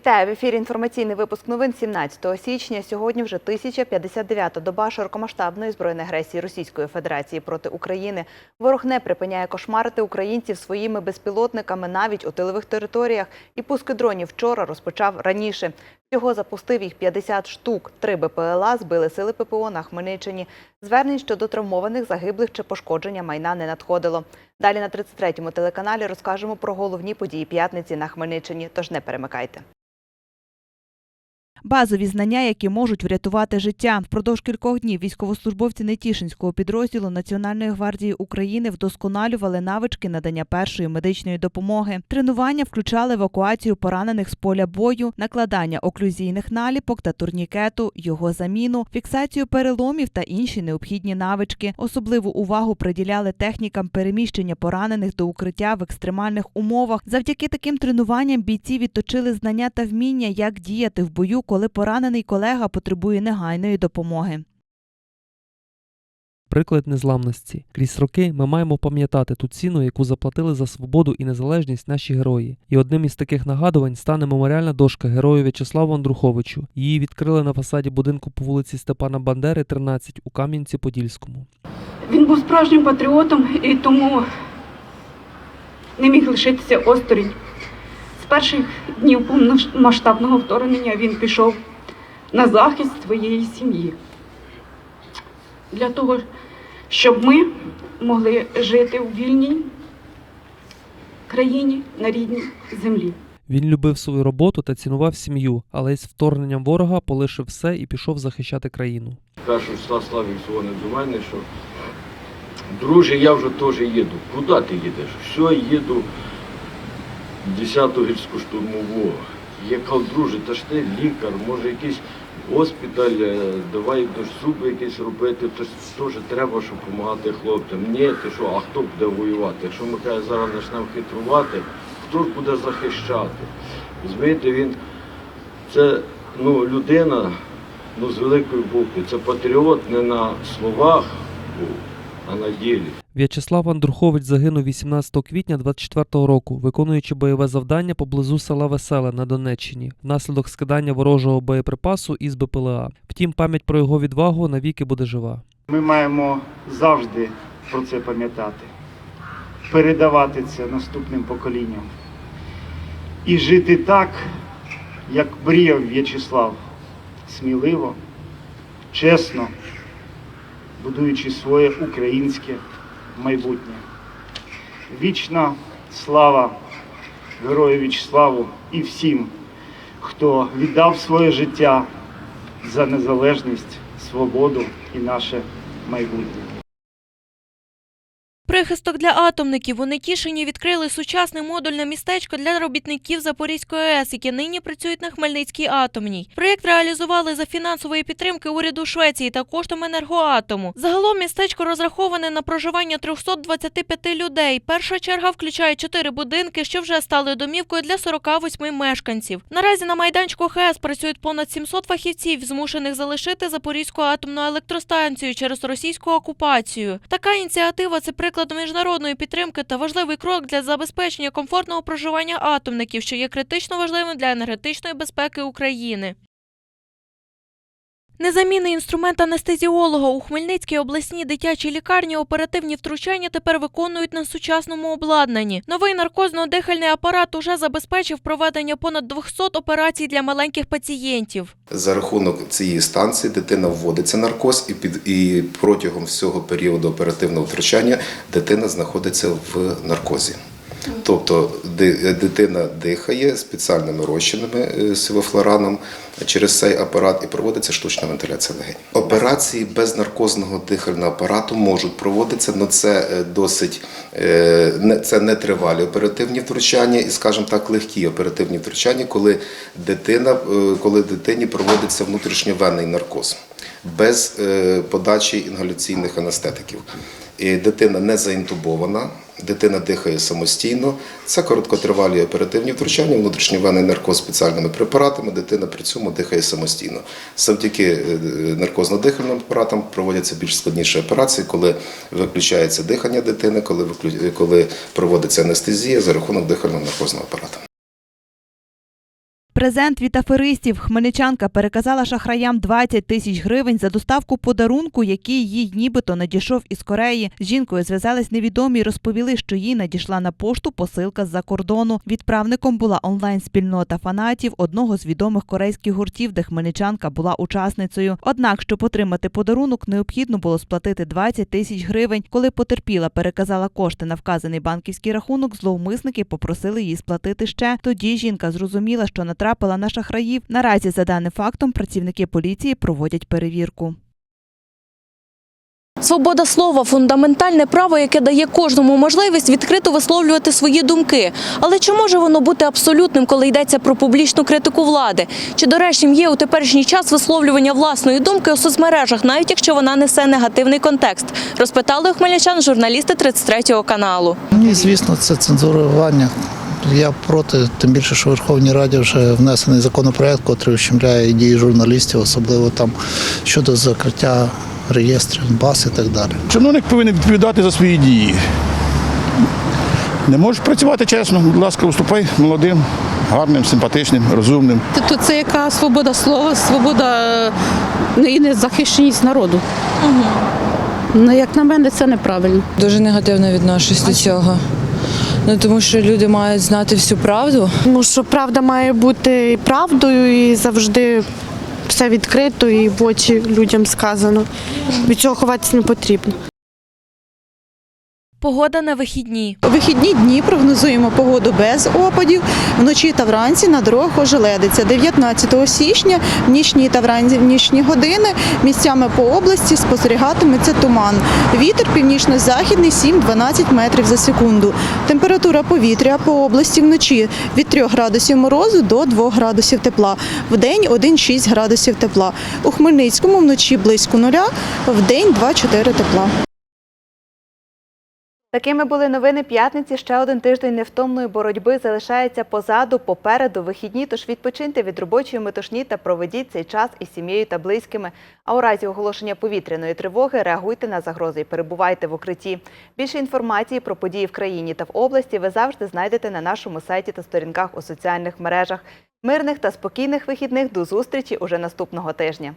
Вітаю в ефірі. Інформаційний випуск новин 17 січня. Сьогодні вже 1059-та доба широкомасштабної збройної агресії Російської Федерації проти України. Ворог не припиняє кошмарити українців своїми безпілотниками навіть у тилових територіях. І пуски дронів вчора розпочав раніше. Всього запустив їх 50 штук. Три БПЛА збили сили ППО на Хмельниччині. Звернень щодо травмованих, загиблих чи пошкодження майна не надходило. Далі на 33-му телеканалі розкажемо про головні події п'ятниці на Хмельниччині. Тож не перемикайте. Базові знання, які можуть врятувати життя. Впродовж кількох днів військовослужбовці Нетішинського підрозділу Національної гвардії України вдосконалювали навички надання першої медичної допомоги. Тренування включали евакуацію поранених з поля бою, накладання оклюзійних наліпок та турнікету, його заміну, фіксацію переломів та інші необхідні навички. Особливу увагу приділяли технікам переміщення поранених до укриття в екстремальних умовах. Завдяки таким тренуванням бійці відточили знання та вміння, як діяти в бою, коли поранений колега потребує негайної допомоги. Приклад незламності. Крізь роки ми маємо пам'ятати ту ціну, яку заплатили за свободу і незалежність наші герої. І одним із таких нагадувань стане меморіальна дошка герою В'ячеславу Андруховичу. Її відкрили на фасаді будинку по вулиці Степана Бандери, 13 у Кам'янці-Подільському. Він був справжнім патріотом і тому не міг лишитися осторонь. З перших днів повномасштабного вторгнення він пішов на захист своєї сім'ї. Для того, щоб ми могли жити у вільній країні на рідній землі. Він любив свою роботу та цінував сім'ю, але із вторгненням ворога полишив все і пішов захищати країну. Кажу, Слав Славік до мене, що друже, я вже теж їду. Куди ти їдеш? Все, їду 10-ту гірську штурмову. Я кажу, друже, та ж ти лікар, може якийсь госпіталь, е, давай зуби якісь робити, то теж треба, щоб допомагати хлопцям. Ні, ти що, а хто буде воювати? Якщо ми каже, зараз почнемо хитрувати, хто ж буде захищати? Розумієте, він це ну, людина ну, з великої букви. Це патріот не на словах був, а на ділі. В'ячеслав Андрухович загинув 18 квітня 24 року, виконуючи бойове завдання поблизу села Веселе на Донеччині внаслідок скидання ворожого боєприпасу із БПЛА. Втім, пам'ять про його відвагу навіки буде жива. Ми маємо завжди про це пам'ятати, передавати це наступним поколінням і жити так, як мріяв В'ячеслав, сміливо, чесно, будуючи своє українське майбутнє. Вічна слава герою Вічславу і всім, хто віддав своє життя за незалежність, свободу і наше майбутнє. Прихисток для атомників у Нетішині відкрили сучасне модульне містечко для робітників Запорізької АЕС, які нині працюють на Хмельницькій атомній. Проєкт реалізували за фінансової підтримки уряду Швеції та коштом енергоатому. Загалом містечко розраховане на проживання 325 людей. Перша черга включає чотири будинки, що вже стали домівкою для 48 мешканців. Наразі на майданчику ХЕС працюють понад 700 фахівців, змушених залишити Запорізьку атомну електростанцію через російську окупацію. Така ініціатива це приклад міжнародної підтримки та важливий крок для забезпечення комфортного проживання атомників, що є критично важливим для енергетичної безпеки України. Незамінний інструмент анестезіолога у Хмельницькій обласній дитячій лікарні оперативні втручання тепер виконують на сучасному обладнанні. Новий наркозно-дихальний апарат уже забезпечив проведення понад 200 операцій для маленьких пацієнтів. За рахунок цієї станції дитина вводиться наркоз, і під і протягом всього періоду оперативного втручання дитина знаходиться в наркозі. Тобто ди- дитина дихає спеціальними розчинами е, сивофлораном через цей апарат і проводиться штучна вентиляція легень. Операції без наркозного дихального апарату можуть проводитися, але це е, досить е, це не тривалі оперативні втручання і, скажімо так, легкі оперативні втручання, коли дитина, коли дитині проводиться внутрішньовенний наркоз без подачі інгаляційних анестетиків. І дитина не заінтубована, дитина дихає самостійно. Це короткотривалі оперативні втручання, внутрішньовенний наркоз спеціальними препаратами. Дитина при цьому дихає самостійно. Завдяки е, наркозно-дихальним апаратам проводяться більш складніші операції, коли виключається дихання дитини, коли коли проводиться анестезія за рахунок дихально наркозного апарату. Презент від аферистів. Хмельничанка переказала шахраям 20 тисяч гривень за доставку подарунку, який їй нібито надійшов із Кореї. З жінкою зв'язались невідомі і розповіли, що їй надійшла на пошту посилка з-за кордону. Відправником була онлайн-спільнота фанатів одного з відомих корейських гуртів, де хмельничанка була учасницею. Однак, щоб отримати подарунок, необхідно було сплатити 20 тисяч гривень. Коли потерпіла переказала кошти на вказаний банківський рахунок, зловмисники попросили її сплатити ще. Тоді жінка зрозуміла, що натрапила на шахраїв. Наразі за даним фактом працівники поліції проводять перевірку. Свобода слова фундаментальне право, яке дає кожному можливість відкрито висловлювати свої думки. Але чи може воно бути абсолютним, коли йдеться про публічну критику влади? Чи доречнім є у теперішній час висловлювання власної думки у соцмережах, навіть якщо вона несе негативний контекст? Розпитали у хмельничан журналісти 33 каналу. Ні, звісно, це цензурування. Я проти, тим більше, що в Верховній Раді вже внесений законопроект, який ущемляє дії журналістів, особливо там щодо закриття реєстрів, баз і так далі. Чиновник повинен відповідати за свої дії. Не можеш працювати чесно, будь ласка, уступай молодим, гарним, симпатичним, розумним. То це яка свобода слова, свобода е, і незахищеність народу. Ну, як на мене, це неправильно. Дуже негативно відношусь до цього. Ну тому що люди мають знати всю правду. Тому що правда має бути правдою і завжди все відкрито і в очі людям сказано. Від цього ховатися не потрібно. Погода на вихідні. У вихідні дні прогнозуємо погоду без опадів. Вночі та вранці на дорогах ожеледиться. 19 січня в нічні та вранці в нічні години місцями по області спостерігатиметься туман. Вітер північно-західний 7-12 метрів за секунду. Температура повітря по області вночі від 3 градусів морозу до 2 градусів тепла. Вдень 1-6 градусів тепла. У Хмельницькому вночі близько нуля, вдень 2-4 тепла. Такими були новини п'ятниці. Ще один тиждень невтомної боротьби залишається позаду, попереду вихідні. Тож відпочиньте від робочої метушні та проведіть цей час із сім'єю та близькими. А у разі оголошення повітряної тривоги реагуйте на загрози і перебувайте в укритті. Більше інформації про події в країні та в області ви завжди знайдете на нашому сайті та сторінках у соціальних мережах. Мирних та спокійних вихідних до зустрічі уже наступного тижня.